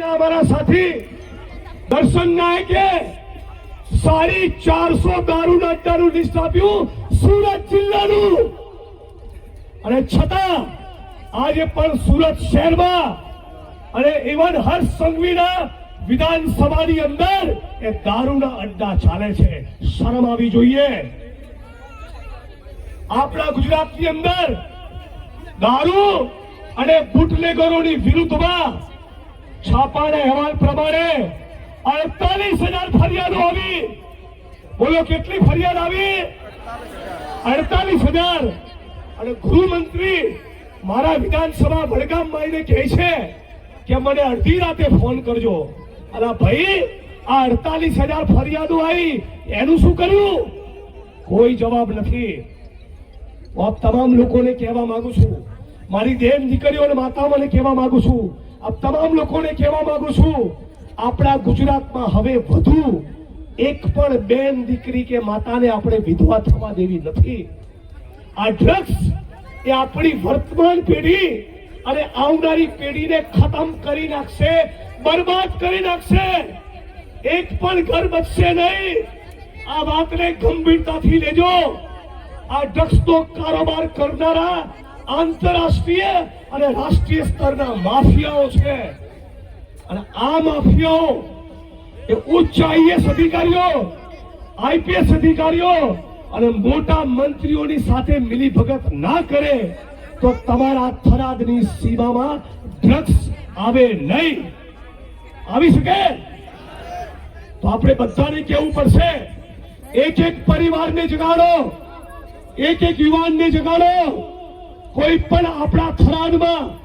અમારા સાથી, દર્શન નાયકે સાડી ચારસો દારૂના અડ્ડાનું લિસ્ટ આપ્યું, સુરત જિલ્લાનું. અને છતાં, આજે પણ સુરત શહેરમાં અને ઇવન હર્ષ સંઘવીના વિધાનસભાની અંદર એ દારૂના અડ્ડા ચાલે છે. શરમ આવી જોઈએ. આપણા ગુજરાતની અંદર દારૂ અને બુટલેગરોની વિરુદ્ધમાં છાપાના અહેવાલ પ્રમાણે અડતાલીસ હજાર ફરિયાદો આવી. બોલો, કેટલી ફરિયાદ આવી? અડતાલીસ હજાર. અને ગૃહમંત્રી મારા વિધાનસભા વડગામમાં આવીને કહે છે કે મને અડધી રાતે ફોન કરજો. અલા ભાઈ, આ અડતાલીસ હજાર ફરિયાદો આવી. એનું શું કર્યું? કોઈ જવાબ નથી. હું આપ તમામ લોકોને કહેવા માંગુ છું. મારી બેન દીકરીઓ અને માતાઓને કહેવા માંગુ છું તમામ લોકોને કહેવા માંગુ છું, આપણા ગુજરાતમાં હવે વધુ એક પણ બેન દીકરી કે માતાને આપણે વિધવા થવા દેવી નથી. આ ડ્રગ્સ એ આપણી વર્તમાન પેઢી અને આવનારી પેઢીને ખતમ કરી નાખશે, બરબાદ કરી નાખશે. એક પણ ઘર બચશે નહીં. આ વાતને ગંભીરતાથી લેજો. આ ડ્રગ્સનો કારોબાર કરનારા આંતરરાષ્ટ્રીય અને રાષ્ટ્રીય સ્તરના માફિયાઓ છે. અને આ માફિયાઓ એ ઉચ્ચ આઈએસ અધિકારીઓ, આઈપીએસ અધિકારીઓ અને મોટા મંત્રીઓની સાથે મિલીભગત ના કરે તો તમારા થરાદની સીમામાં ડ્રગ્સ આવે નહીં. આવી શકે? તો આપણે બધાને કહેવું પડશે, એક એક પરિવારને જગાડો, એક એક યુવાનને જગાડો. કોઈ પણ આપણા થરાદમાં